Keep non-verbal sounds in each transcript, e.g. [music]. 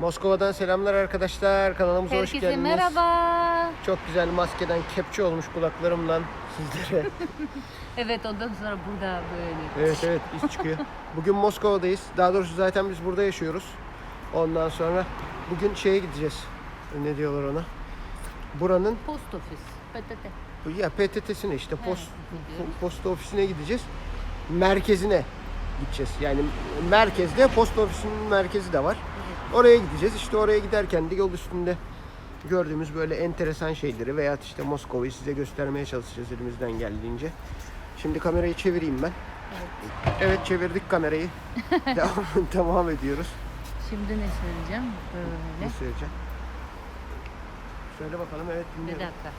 Moskova'dan selamlar arkadaşlar. Kanalımıza hoş Herkese geldiniz. merhaba. Çok güzel maskeden kepçe olmuş kulaklarımdan sizlere. [laughs] Evet ondan sonra burada böyle. evet evet iz çıkıyor. Bugün Moskova'dayız. Daha doğrusu zaten biz burada yaşıyoruz. Ondan sonra bugün şeye gideceğiz. Ne diyorlar ona? Buranın Post ofis. PTT. ya PTT'sine işte post gidiyoruz. posta ofisine gideceğiz. Merkezine gideceğiz. Yani merkezde posta ofisinin merkezi de var. Oraya gideceğiz. İşte oraya giderken de yol üstünde gördüğümüz böyle enteresan şeyleri veya işte Moskova'yı size göstermeye çalışacağız elimizden geldiğince. Şimdi kamerayı çevireyim ben. Evet çevirdik kamerayı. [laughs] devam, devam ediyoruz. Şimdi ne söyleyeceğim? Ne Böyle. söyleyeceğim? Söyle bakalım evet Bir dinliyorum. dakika.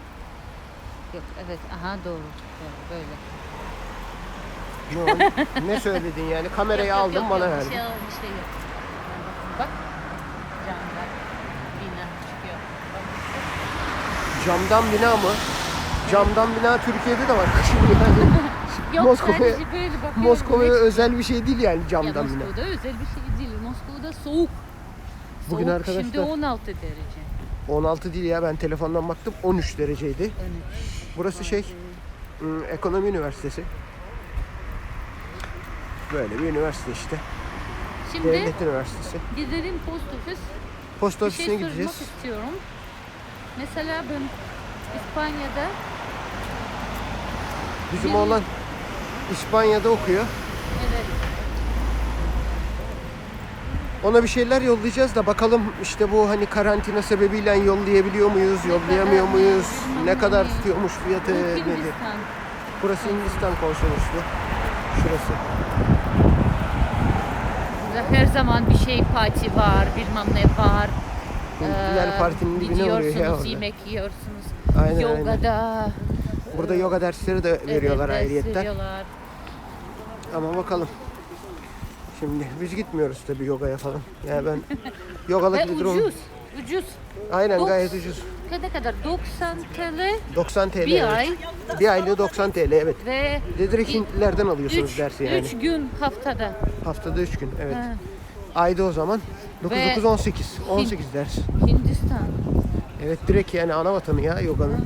Yok evet aha doğru. Doğru, Böyle. Ne, oldu? ne söyledin yani? [laughs] Kamerayı Yok, yok, aldım yok, bana yok, verdin. Bir şey, bir şey yok. Bak. Camlar. Bina çıkıyor. Bak. Camdan bina mı? Camdan bina Türkiye'de de var. [laughs] Şimdi yani [laughs] Yok Moskova'ya- sadece böyle bakıyorum. Moskova'ya Ne- özel bir şey değil yani Ya camdan bina. Moskova'da özel bir şey değil. Moskova'da soğuk. Bugün soğuk arkadaşlar- şimdi 16 derece. 16 değil ya ben telefondan baktım 13 dereceydi. Yani Burası şey ım, ekonomi üniversitesi. Böyle bir üniversite işte. Şimdi Devlet üniversitesi. gidelim post. Posta Bir şey ofisine sormak gideceğiz. istiyorum. Mesela ben İspanya'da Bizim Bir- oğlan İspanya'da okuyor. evet Ona bir şeyler yollayacağız da bakalım işte bu hani karantina sebebiyle yollayabiliyor muyuz, yollayamıyor muyuz, ne, kadar tutuyormuş fiyatı nedir? Hindistan. Burası Hindistan konsolosluğu. Şurası. Burada her zaman bir şey parti var, bilmem ne var. Hintliler Ee, partinin dibine vuruyor ya orada. yemek yiyorsunuz. Aynen, Yogada. Burada e, yoga dersleri de veriyorlar evet, ayrıyetten. veriyorlar. Ama bakalım. Şimdi biz gitmiyoruz tabii yogaya falan. Yani ben [laughs] yogalık bir durum. ucuz. Ucuz. Aynen Dok- gayet ucuz. Ne kadar? 90 TL 90 TL. bir evet. ay Bir aylığı 90 TL evet. ve De direkt Hintlilerden alıyorsunuz 3 dersi yani. gün haftada. Haftada 3 gün evet. Ha, Ayda o zaman 9 Ve 9 18. 18 ders. Hindistan. Evet direkt yani ana vatanı ya yoganın.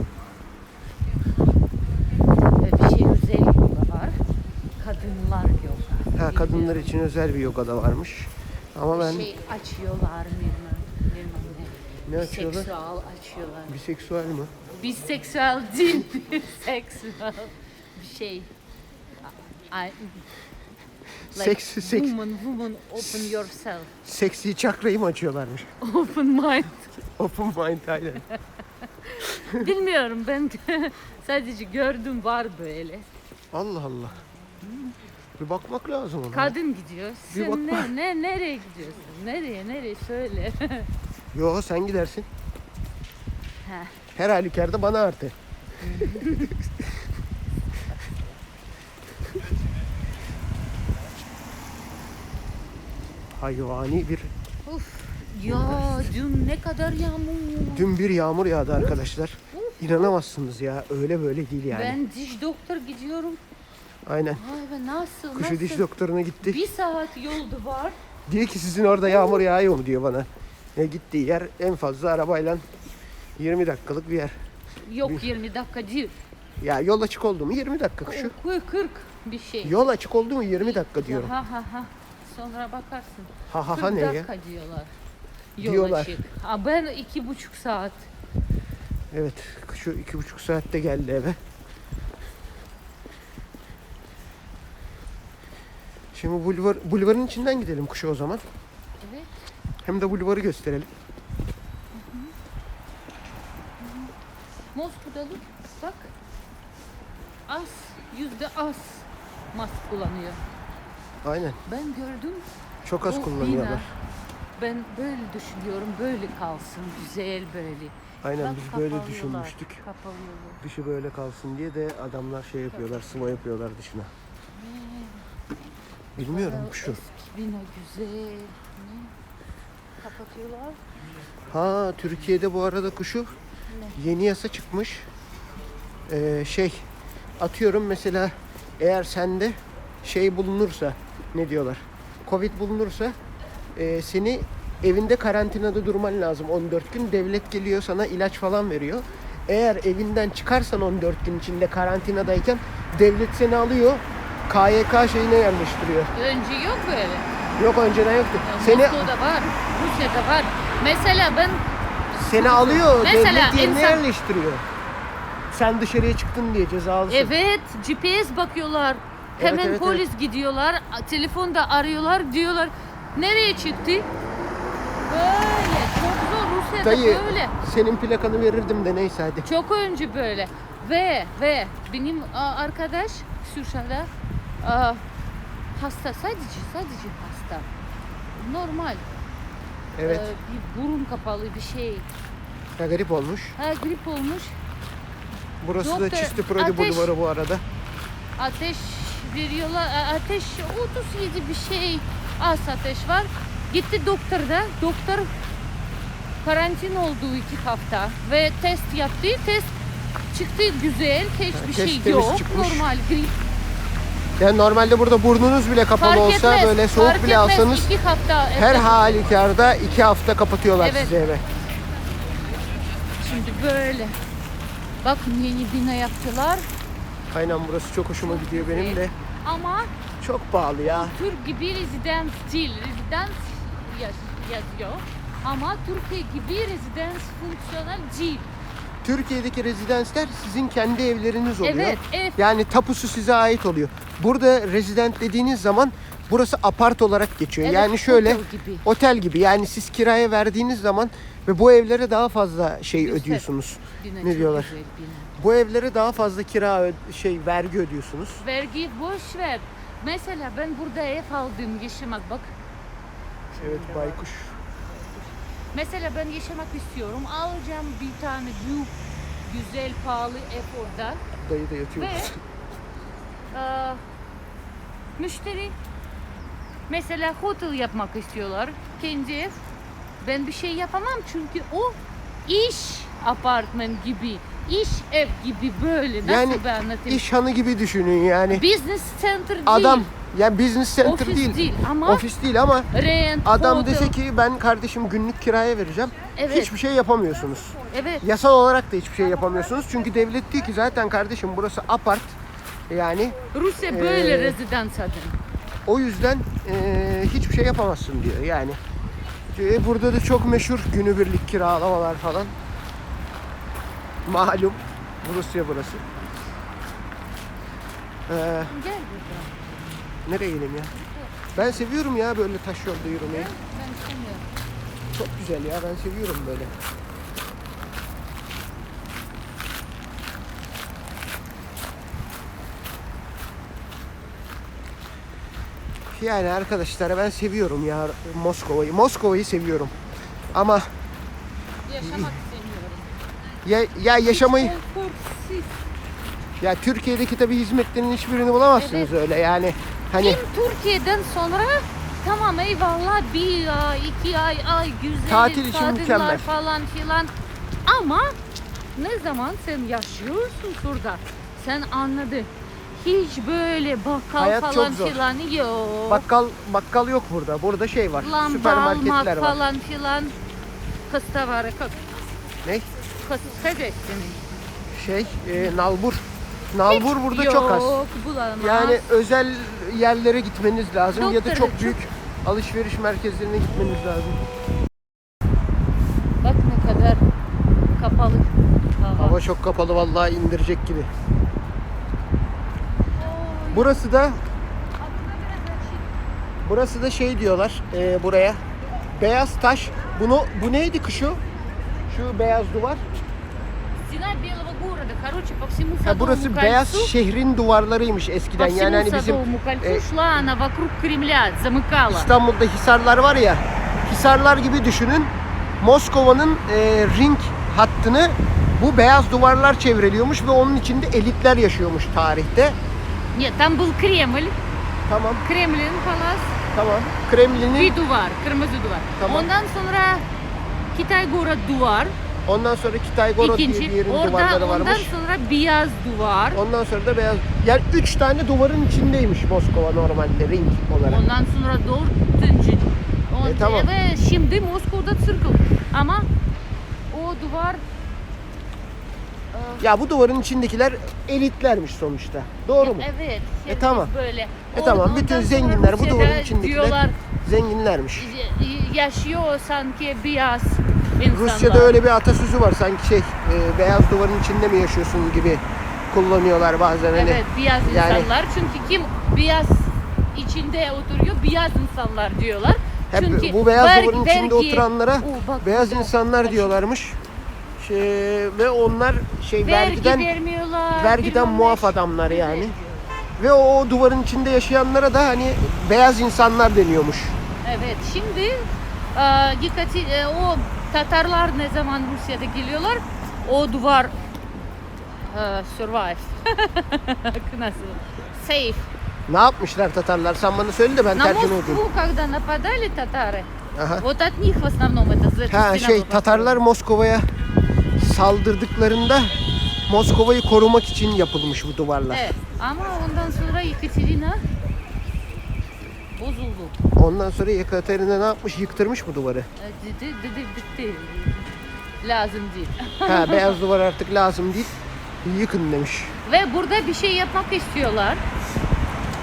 Ve bir şey özel yoga var. Kadınlar yoga. Ha kadınlar için özel bir yoga da varmış. Ama ben şey açıyorlar bilmem ne. Açıyorlar? Seksüel açıyorlar. biseksüel mi? Biseksüel değil, [laughs] seksüel bir şey. I, like Seks, seks, Woman, woman, open yourself. seksi çakrayı mı açıyorlarmış? [laughs] Open mind. Open mind aynen. [laughs] Bilmiyorum ben [laughs] sadece gördüm var böyle. Allah Allah. Bir bakmak lazım ona. Kadın gidiyor. Bir Sen bakma. ne, ne, nereye gidiyorsun? Nereye, nereye söyle. Yo sen gidersin. Ha. Her halükarda bana artı. Hayvani bir Uf. Ya dün ne kadar yağmur. dün bir yağmur yağdı arkadaşlar. İnanamazsınız ya öyle böyle değil yani. Ben diş doktor gidiyorum. Aynen. Ay be nasıl? Kuşu nasıl? diş doktoruna gitti. Bir saat yolda var. Diyor ki sizin orada yağmur yağıyor mu diyor bana. Ne gittiği yer en fazla arabayla 20 dakikalık bir yer. Yok 20 dakika değil. Ya yol açık oldu mu 20 dakika kuşu. O 40 bir şey. Yol açık oldu mu 20 dakika diyorum. Ha ha ha. Sonra bakarsın. Ha ha 40 ha ne ya? dakika diyorlar. Yol Diyorlar. açık. Ha, ben iki buçuk saat. Evet şu iki buçuk saatte geldi eve. Şimdi bulvar, bulvarın içinden gidelim kuşu o zaman. Evet. Hem de bulvarı gösterelim. Moskova'da bak. Az, yüzde az mask kullanıyor. Aynen. Ben gördüm. Çok az o kullanıyorlar. bina, Ben böyle düşünüyorum. Böyle kalsın. Güzel böyle. Aynen Bak, biz böyle düşünmüştük. Kapalıyorlar. Dışı böyle kalsın diye de adamlar şey yapıyorlar, sıva yapıyorlar dışına. Bilmiyorum Bayağı kuşu. Eski bina güzel. Ne? Kapatıyorlar. Ha Türkiye'de bu arada kuşu yeni yasa çıkmış. Ee, şey atıyorum mesela eğer sende şey bulunursa ne diyorlar? Covid bulunursa e, seni evinde karantinada durman lazım 14 gün. Devlet geliyor sana ilaç falan veriyor. Eğer evinden çıkarsan 14 gün içinde karantinadayken devlet seni alıyor. KYK şeyine yerleştiriyor. Önce yok böyle. Yok önceden yoktu. Ya Seni Moskova'da var, Rusya'da var. Mesela ben seni alıyor, Mesela devlet yerine insan- yerleştiriyor. Sen dışarıya çıktın diye cezalısın. evet GPS bakıyorlar. Evet, Hemen evet, polis gidiyorlar. Telefonda arıyorlar diyorlar. Nereye çıktı? Böyle çok zor Rusya'da Dayı böyle. senin plakanı verirdim de neyse hadi. Çok önce böyle. Ve ve benim a, arkadaş Sürşa'da a, hasta sadece sadece hasta. Normal. Evet. Ee, bir burun kapalı bir şey. Ya garip olmuş. Ha, grip olmuş. Burası da Doktor, Çisti Prodi ateş- Bulvarı bu arada. Ateş veriyorlar. a- Ateş 37 bir şey. Az ateş var. Gitti doktorda. Doktor karantin oldu iki hafta ve test yaptı. Test çıktı güzel. Hiçbir test şey temiz yok. çıkmış. Normal grip. Yani normalde burada burnunuz bile kapalı Fark olsa etmez. böyle soğuk fark bile etmez. alsanız iki hafta. her evet. halükarda iki hafta kapatıyorlar Evet. sizi eve. Şimdi böyle. Bak yeni bina yaptılar. Aynen burası çok hoşuma gidiyor benim de. Ama Çok pahalı ya. Türk gibi rezidans değil. Rezidans yaz- yazıyor. Ama Türkiye gibi rezidans fonksiyonel değil. Türkiye'deki rezidensler sizin kendi evleriniz oluyor. Evet, evet. Yani tapusu size ait oluyor. Burada rezident dediğiniz zaman burası apart olarak geçiyor. Evet, yani şöyle otel gibi. otel gibi. Yani siz kiraya verdiğiniz zaman ve bu evlere daha fazla şey Güzel. ödüyorsunuz. Bina Ne çok diyorlar? güzel bina. Bu evlere daha fazla kira şey vergi ödüyorsunuz. Vergi boş ver. Mesela ben burada ev aldım yaşamak bak. Evet baykuş. Mesela ben yaşamak istiyorum. Alacağım bir tane büyük, güzel, pahalı ev orada. Dayı da yatıyor. Ve eee, müşteri mesela hotel yapmak istiyorlar. Kendi ev. Ben bir şey yapamam çünkü o iş apartman gibi, iş ev gibi böyle. Nasıl Yani ben anlatayım? İş hanı gibi düşünün yani. Business center değil. Adam yani business center Ofis değil. değil ama- Ofis değil ama Rent, adam hotel. dese ki ben kardeşim günlük kiraya vereceğim. Evet. Hiçbir şey yapamıyorsunuz. Evet. Yasal olarak da hiçbir şey yapamıyorsunuz. Çünkü devlet diyor ki zaten kardeşim burası apart. Yani Rusya böyle Ee, rezidans adı. o yüzden eee, hiçbir şey yapamazsın diyor yani. E, Burada da çok meşhur günübirlik kiralamalar falan. Malum Rusya burası. Ee, Gel burada. nereye gidelim ya? Ben seviyorum ya böyle taş yolda yürümeyi. Ben istemiyorum. Çok güzel ya ben seviyorum böyle. Yani arkadaşlar ben seviyorum ya Moskova'yı. Moskova'yı seviyorum. Ama Yaşamak. Ya, ya yaşamayı Konforsuz. ya Türkiye'deki tabii hizmetlerin hiçbirini bulamazsınız Evet. öyle yani. Hani Kim Türkiye'den sonra tamam eyvallah bir ay, iki ay, ay güzel Tatil için kadınlar mükemmel. falan filan. Ama ne zaman sen yaşıyorsun burada sen anladın. Hiç böyle bakkal Hayat çok falan zor. filan yok. bakkal bakkal yok burada. Burada şey var. Lamba süpermarketler var. falan filan. Kısta var. Kız, Ne? Kız Şey, e, nalbur. Nalbur burada çok az. Yok bulamaz. Yani özel yerlere gitmeniz lazım ya da çok çok- büyük alışveriş merkezlerine gitmeniz lazım. Bak ne kadar kapalı hava. Hava çok kapalı vallahi indirecek gibi. Burası da burası da şey diyorlar e, buraya. Beyaz taş. Bunu bu neydi kışu? Şu beyaz duvar. Стена Белого города. Короче, по всему Ha, Садовому burası кольцу, beyaz şehrin duvarlarıymış по eskiden. всему Yani hani bizim Садовому кольцу e, шла она вокруг Кремля, замыкала. İstanbul'da hisarlar var ya. Hisarlar gibi düşünün. Moskova'nın e, ring hattını bu beyaz duvarlar çevreliyormuş ve onun içinde elitler yaşıyormuş tarihte. Нет, там был Кремль, Tamam, Кремлин палас, tamam. Kremlin'in bir duvar, kırmızı duvar. Tamam. Ondan sonra Kitagora duvar. Ondan sonra Kitagora diye bir yerin orada, duvarları varmış. Ondan sonra beyaz duvar. Ondan sonra da beyaz. Yani üç tane duvarın içindeymiş Moskova normalde ring olarak. Ondan sonra dördüncü. On, e, tamam. Ve şimdi Moskova'da circle. Ama o duvar ya bu duvarın içindekiler elitlermiş sonuçta. Doğru mu? Evet. E tamam. Böyle e, tamam, Ondan bütün sonra zenginler bu Rusya'da duvarın içindekiler Diyorlar Zenginlermiş. yaşıyor sanki beyaz insanlar. Rusya'da öyle bir atasözü var sanki şey e, beyaz duvarın içinde mi yaşıyorsun gibi kullanıyorlar bazen hani. Evet beyaz yani- insanlar. Çünkü kim beyaz içinde oturuyor beyaz insanlar diyorlar. Hep Çünkü bu beyaz vergi- duvarın içinde vergi- oturanlara Oo, bak beyaz burada. insanlar diyorlarmış. Şey, ve onlar şey Vergi vergiden vermiyorlar. vergiden bilmem muaf ne. adamlar yani. Evet. Ve o duvarın içinde yaşayanlara da hani beyaz insanlar deniyormuş. Evet şimdi e, dikkati e, o Tatarlar ne zaman Rusya'da geliyorlar o duvar e, survive [laughs] nasıl safe Ne yapmışlar Tatarlar? Sen bana söyle de ben на tercüme edeyim. Москву когда нападали татары Aha. вот от них в основном это эта Ha стена şey была Tatarlar Moskova'ya saldırdıklarında Moskova'yı korumak için yapılmış bu duvarlar. Evet. Ama ondan sonra Yekaterina bozuldu. Ondan sonra Yekaterina ne yapmış? Yıktırmış bu duvarı. E, Dedi, dedi bitti. Lazım değil. [laughs] Ha beyaz duvar artık lazım değil. Yıkın demiş. Ve burada bir şey yapmak istiyorlar.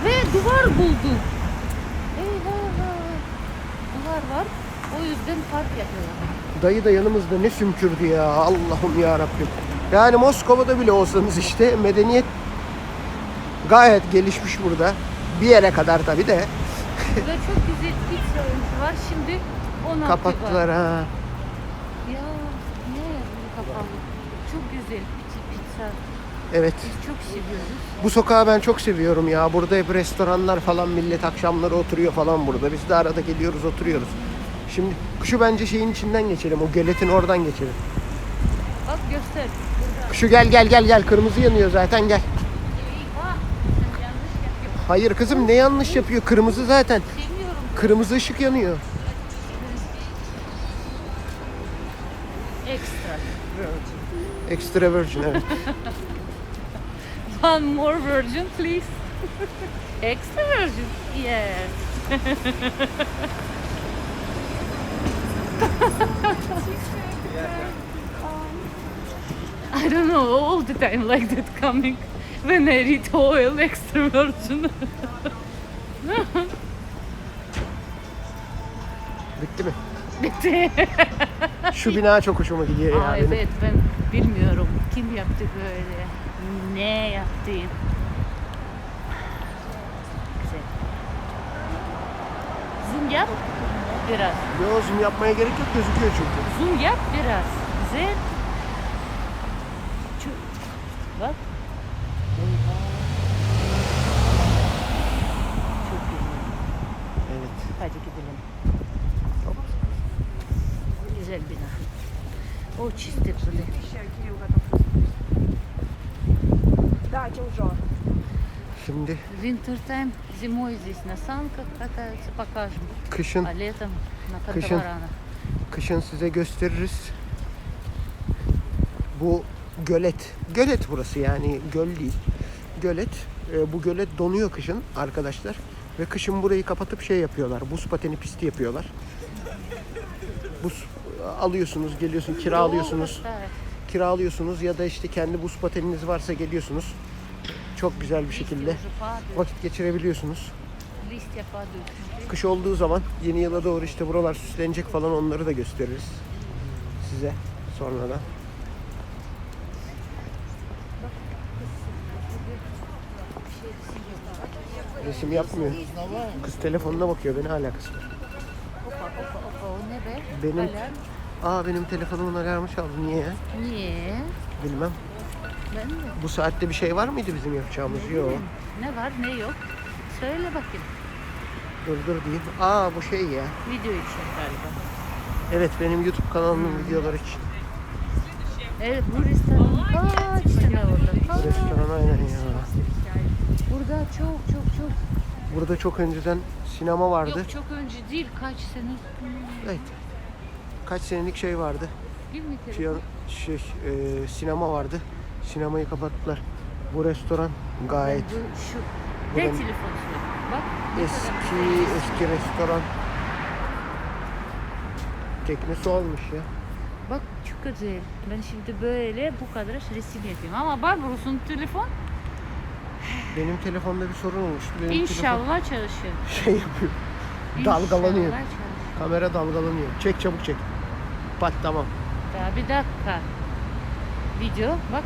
Ve duvar buldu. Eyvah. Duvar var. O yüzden park yapıyorlar. Dayı da yanımızda ne sümkürdü ya Allah'ım ya Rabbim. Yani Moskova'da bile olsanız işte medeniyet gayet gelişmiş burada. Bir yere kadar tabi de Burada çok güzel pizza önü var. Şimdi 16 var. kapattılar ha. Ya ne kapalı. Çok güzel pizza. pizza. Evet. Biz çok seviyoruz. Bu sokağı ben çok seviyorum ya. Burada hep restoranlar falan millet akşamları oturuyor falan burada. Biz de arada geliyoruz oturuyoruz. Şimdi şu bence şeyin içinden geçelim. O göletin oradan geçelim. Bak göster. Şu gel gel gel gel. Kırmızı yanıyor zaten gel. Hayır kızım ne yanlış yapıyor? Kırmızı zaten. Kırmızı ışık yanıyor. Extra. Extra virgin evet. [laughs] One more virgin, please. [laughs] Extra virgin. Yes. [laughs] I don't know, all the time like that coming when I read oil extra virgin. [laughs] Bitti mi? Bitti. [laughs] Şu bina çok hoşuma gidiyor ya. Aa, benim. evet ben bilmiyorum kim yaptı böyle. Ne yaptı? Güzel. Zoom yap biraz. Yo zoom yapmaya gerek yok gözüküyor çünkü. Zoom yap biraz. Güzel. Çok... Bak. Çok güzel. Evet. Hadi gidelim. Güzel bina. O çizdi böyle. Кирилл готов. Да, уже. Şimdi Winter time зимой здесь на санках катаются, покажем. kışın А летом на Кышын. катамаранах. kışın size gösteririz. Bu gölet. gölet burası yani göl değil. Gölet. E, bu gölet donuyor kışın arkadaşlar. Ve kışın burayı kapatıp şey yapıyorlar. Buz pateni pisti yapıyorlar. Buz e, alıyorsunuz, geliyorsun, kiralıyorsunuz. Kiralıyorsunuz ya da işte kendi buz pateniniz varsa geliyorsunuz. Çok güzel bir şekilde vakit geçirebiliyorsunuz. Kış olduğu zaman yeni yıla doğru işte buralar süslenecek falan onları da gösteririz size sonradan. resim yapmıyor. Kız telefonuna bakıyor beni alakası var. Opa opa opa o ne be? Benim Aa benim telefonumun alarmı çaldı. Niye? Niye? Bilmem. Ben de. Bu saatte bir şey var mıydı bizim yapacağımız? Ne yok. Ne var ne yok? Söyle bakayım. Dur dur diyeyim. Aa bu şey ya. Video için galiba. Evet benim YouTube kanalımın hmm. videoları için. Evet bu restoran kaç sene oldu? Restoran aynen ya. Burada çok çok çok. Burada çok önceden sinema vardı. Yok çok önce değil kaç sene. Evet. Kaç senelik şey vardı. Bilmiyorum. Piyano, şey, e, sinema vardı. Sinemayı kapattılar. Bu restoran gayet Bu şu. Telefonu söyle. Bak. ne eski eski restoran. teknesi olmuş ya. Bak çok güzel. Ben şimdi böyle bu kadar resim yapıyorum. Ama Barbaros'un telefon Benim telefonda bir sorun olmuştu. Benim inşallah çalışır. telefon [laughs] şey yapıyor. Dalgalanıyor. İnşallah çalışır. Kamera dalgalanıyor. Çek çabuk çek. Pat tamam. Daha bir dakika. Video bak.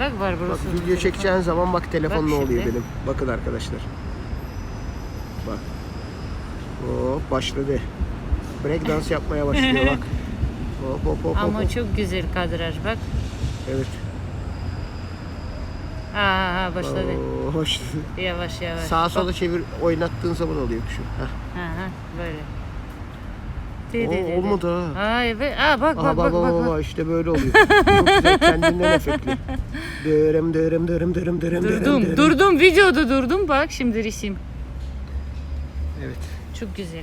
Bak Bak Barbaros'un video çekeceğin zaman bak telefon Bak ne oluyor şimdi. benim. Bakın arkadaşlar. Bak. Hop başladı. Break dans yapmaya başlıyor bak. [laughs] Hop hop hop hop. Ama hop. çok güzel kadraj bak. Evet. Aa başladı. Oo, hoş. Yavaş yavaş. Sağa Bak. sola çevir oynattığın zaman oluyor şu. Heh. Ha, ha, böyle. De, de, de. olmadı ha. Aa evet. Aa bak Aha bak bak bak. bak. bak işte böyle oluyor. Çok güzel kendinden efektli. [laughs] Dörüm dörüm dörüm dörüm dörüm Durdum, dörüm. durdum. Videoda durdum. Bak şimdi resim. Evet. Çok güzel.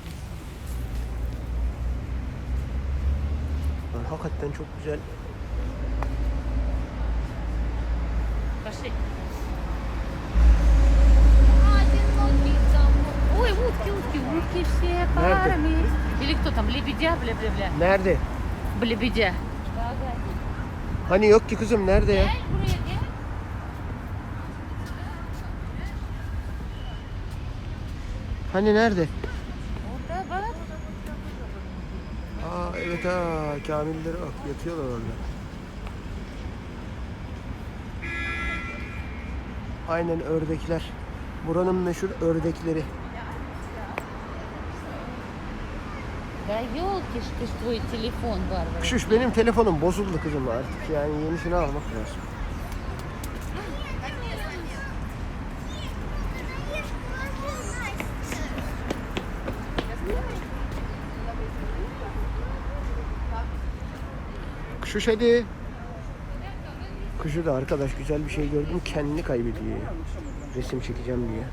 Hakikaten çok güzel. Пошли. Ой, утки, утки, утки все парами. Или кто там, лебедя, бля-бля-бля. Nerede? Блебедя. Hani yok ki kızım nerede ya? Gel buraya gel. Hani nerede? Orada bak. Aa evet ha Kamilleri bak yatıyorlar orada. Aynen ördekler. Buranın meşhur ördekleri. Да елки ж ты ж твой телефон, Барбара. Şuş benim telefonum bozuldu kızım artık yani yenisini almak lazım. Kuşuş hadi. Kuşu da arkadaş güzel bir şey gördüm kendini kaybediyor. Resim çekeceğim diye.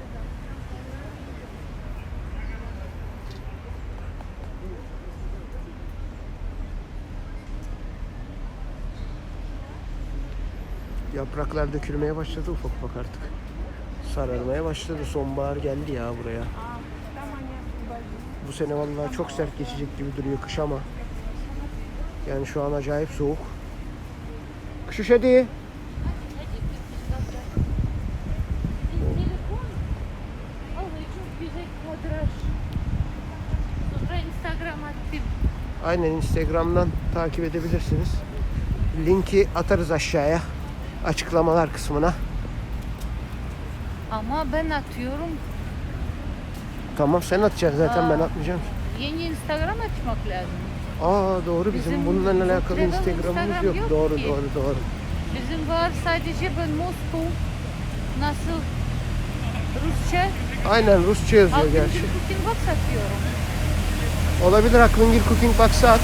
Yapraklar dökülmeye başladı ufak ufak artık. Sararmaya başladı. Sonbahar geldi ya buraya. Bu sene vallahi çok sert geçecek gibi duruyor kış ama. Yani şu an acayip soğuk. Kış hadi. Aynen Instagram'dan takip edebilirsiniz. Linki atarız aşağıya. Açıklamalar kısmına. Ama ben atıyorum. Tamam sen atacaksın zaten Aa. ben atmayacağım. Yeni Instagram açmak lazım. Aa doğru bizim, Bizim bununla alakalı Instagram'ımız Instagram yok. yok Doğru ki. doğru doğru. Bizim var sadece ben Moskova nasıl Rusça Aynen Rusça yazıyor altın gerçi. box atıyorum. Olabilir Aklingir Cooking Box'ı at.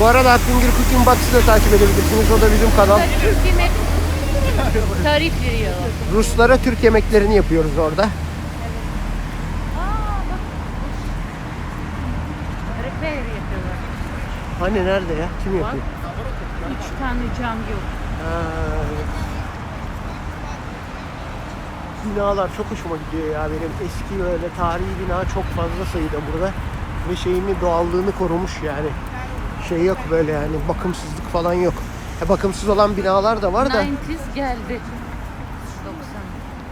Bu arada Aklingir Cooking Box'ı da takip edebilirsiniz. O da bizim kanal. Türk yemek tarif veriyorlar. Ruslara Türk yemeklerini yapıyoruz orada. Repair yapıyorlar. Hani nerede ya? Kim yapıyor? Üç tane cam yok. Ha, evet. Binalar çok hoşuma gidiyor ya benim. Eski böyle tarihi bina çok fazla sayıda burada. Ve şeyini doğallığını korumuş yani. Şey yok böyle yani bakımsızlık falan yok. Ha, bakımsız olan binalar da var da 90's geldi.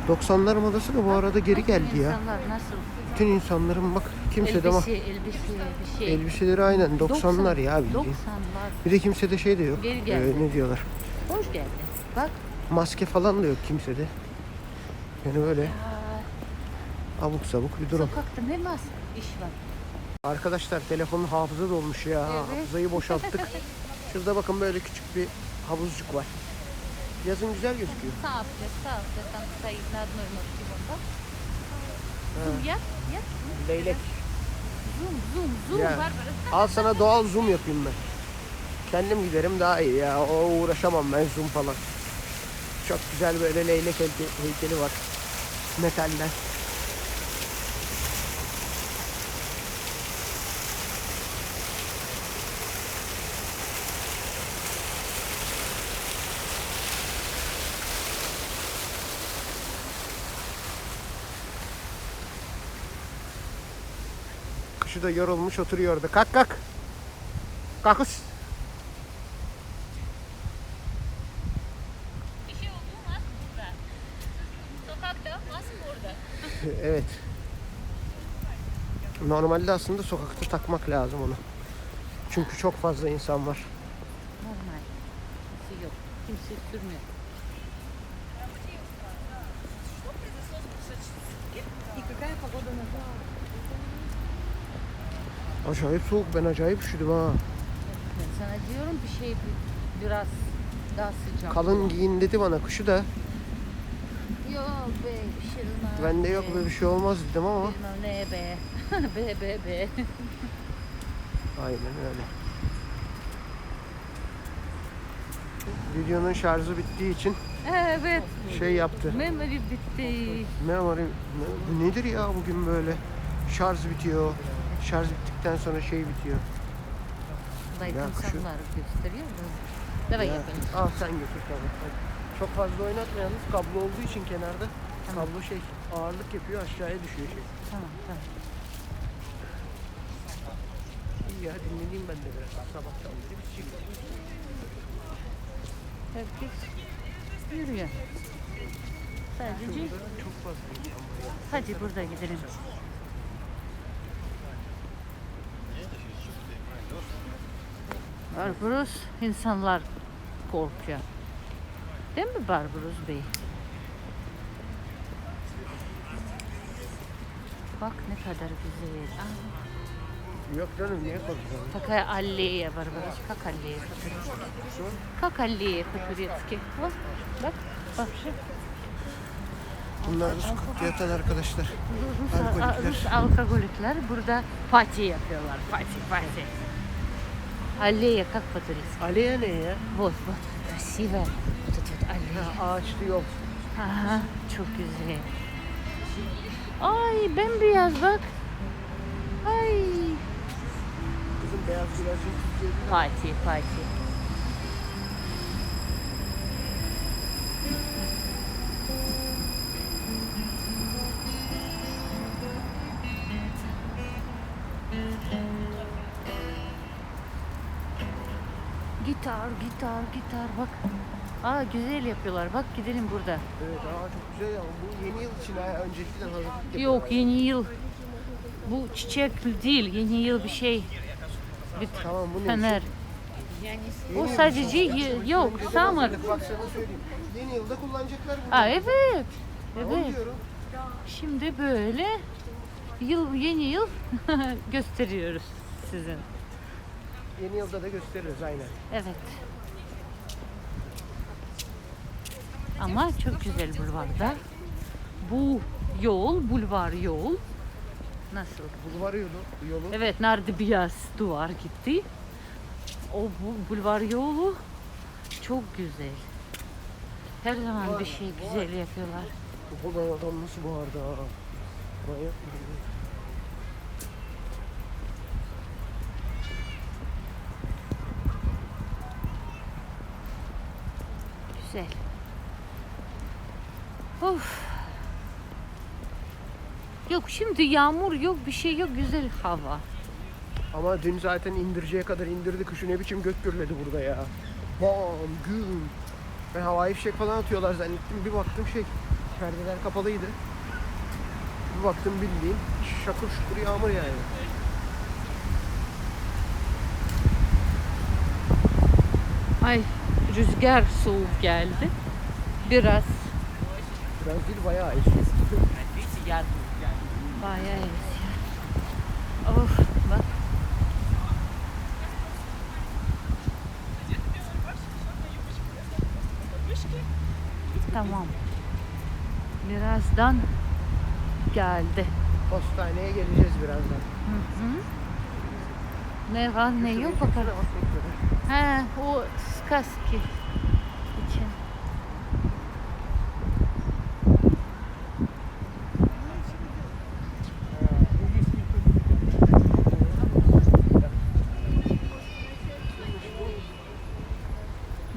90. 90'lar modası da bu arada geri geldi ya. İnsanlar nasıl? Bütün insanların bak kimse de elbise, elbise, şey. elbiseleri aynen 90'lar ya bildiğin. 90'lar. Bir de kimsede şey de yok. Geri geldi. Ee, ne diyorlar? Hoş geldin. Bak. Maske falan da yok kimsede. Yani böyle Aa, abuk sabuk bir durum. Sokakta ne mas iş var? Arkadaşlar telefonun hafıza dolmuş ya. Evet. Hafızayı boşalttık. [laughs] Şurada bakın böyle küçük bir havuzcuk var. Yazın güzel gözüküyor. Sağ yapacağız, sağ yapacağız. Tam sayısını. Zoom yap. Leylek. Zoom, zoom, zoom. Ya. Var Al sana doğal zoom yapayım ben. Kendim giderim daha iyi ya. O uğraşamam ben zoom falan. Çok güzel böyle leylek heykeli var. Metalden. Da yorulmuş oturuyor orada. Kalk kalk. Bir şey oldu mask burada. Sokakta mask burada. [laughs] evet. Normalde aslında sokakta takmak lazım onu. Çünkü çok fazla insan var. Acayip soğuk. Ben acayip üşüdüm ha. Ben sana diyorum bir şey bir- biraz daha sıcak. Kalın giyin dedi bana kışı da. Yok be bir şey. Bende yok böyle bir şey olmaz dedim ama. Bilmem ne be. [laughs] be be be. Aynen öyle. Videonun şarjı bittiği için Evet. şey yaptı. Memory bitti. Memory bu nedir ya bugün böyle? Şarj bitiyor Şarj bittikten sonra şey bitiyor. Like Ya, şu- insanlar gösteriyor mu? Давай Ya, я понесу. Al sen götür tabii. Hadi. Çok fazla oynatma yalnız kablo olduğu için kenarda Tamam. kablo şey ağırlık yapıyor aşağıya düşüyor şey. Tamam tamam. İyi ya dinleneyim ben de biraz sabahtan beri bir şey. Herkes yürüyor. Sadece Şurada çok fazla insan var ya. hadi burada gidelim. Barbaros insanlar korkuyor. Değil mi Barbaros Bey? Bak ne kadar güzel. Ah, Yok canım niye korkuyorsun? Такая аллея, Барбарос. Как аллея по-турецки? Как аллея по-турецки? Вот, bak, bak şu. Bunlar da sokakta yatan arkadaşlar. Rus, Alkolikler. Rus alkolikler burada parti yapıyorlar. Parti, parti. Аллея как по-турецки? Aleye ne ya? Вот, вот, красивая. Вот эти вот аллеи. Ha, ağaçlı yol. Aha, çok güzel. Ay bembeyaz bak. Ay. Kızım beyaz güvercin Türkiye'de. Parti, parti. Gitar, gitar, gitar bak. Aa güzel yapıyorlar. Bak gidelim burada. Evet aa çok güzel ya. Bu yeni yıl için ha, öncelikle hazırlık yapıyorlar. Yok yeni yıl. Bu çiçek değil. Yeni yıl bir şey. Bir Tamam bu ne? fener. Yeni O yıl sadece için. ye- yok Önce de summer. hazırlık, Bak sana söyleyeyim. Yeni yılda kullanacaklar bunu. Aa evet. Onu Evet. diyorum. Şimdi böyle yıl yeni yıl [laughs] gösteriyoruz sizin. Yeni yılda da gösteririz aynen. Evet. Ama çok güzel bulvarda. Bu yol, bulvar yol. Nasıl? Bulvar yolu. yolu. Evet, nerede biraz duvar gitti. O bu bulvar yolu çok güzel. Her zaman bir şey güzel yapıyorlar. Bu kadar adam nasıl bağırdı ha? Manyak mı? Güzel. Of. Yok şimdi yağmur yok bir şey yok güzel hava. Ama dün zaten indireceği kadar indirdi. Kuşu ne biçim gök gürledi burada ya. Bam güm. Ben havai fişek falan atıyorlar zannettim. Bir baktım şey perdeler kapalıydı. Bir baktım bildiğin şakır şukur yağmur yani. Ay rüzgar soğuk geldi. Biraz Biraz değil bayağı esiyor. bayağı esiyor. Of bak. Tamam. Birazdan geldi. Postaneye geleceğiz birazdan. Hı hı. Ne var ne yok bakalım. А, о, сказки.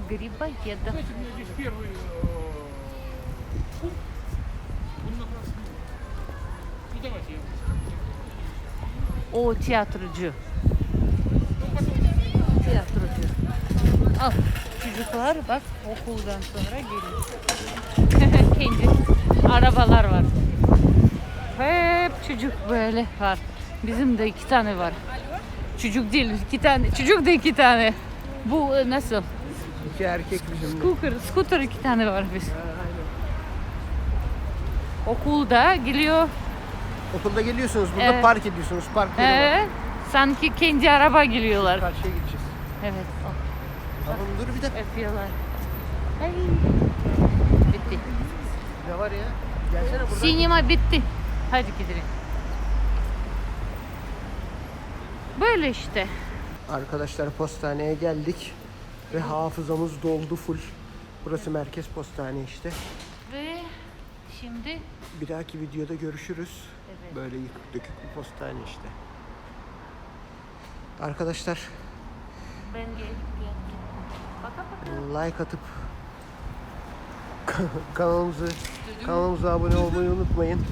Грибоеда. Знаете, у меня здесь первый э, пункт. Он на красный. Ну давайте я. О, театр Джо. Al. Çocuklar bak okuldan sonra geliyor. [laughs] Kendi arabalar var. Hep çocuk böyle var. Bizim de iki tane var. Çocuk değil iki tane. Çocuk da iki tane. Bu e, nasıl? İki erkek bizimle. Scooter, scooter iki tane var biz. Okulda geliyor. Okulda geliyorsunuz burada Evet. park ediyorsunuz. Park yeri var. Ee, sanki kendi araba geliyorlar. Karşıya gideceğiz. Evet. Tamam dur bir dakika. Öpüyorlar. Ay. Bitti. Ne var ya? Gelsene buradan. Sinema bitti. Hadi gidelim. Böyle işte. Arkadaşlar postaneye geldik ve hafızamız doldu full. Burası merkez postane işte. Ve şimdi Bir dahaki videoda görüşürüz. Evet. Böyle yıkık dökük bir postane işte. Arkadaşlar ben gelip. Like atıp kanalımızı kanalımıza abone olmayı unutmayın.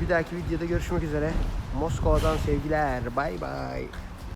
Bir dahaki videoda görüşmek üzere. Moskova'dan sevgiler. Bay bay.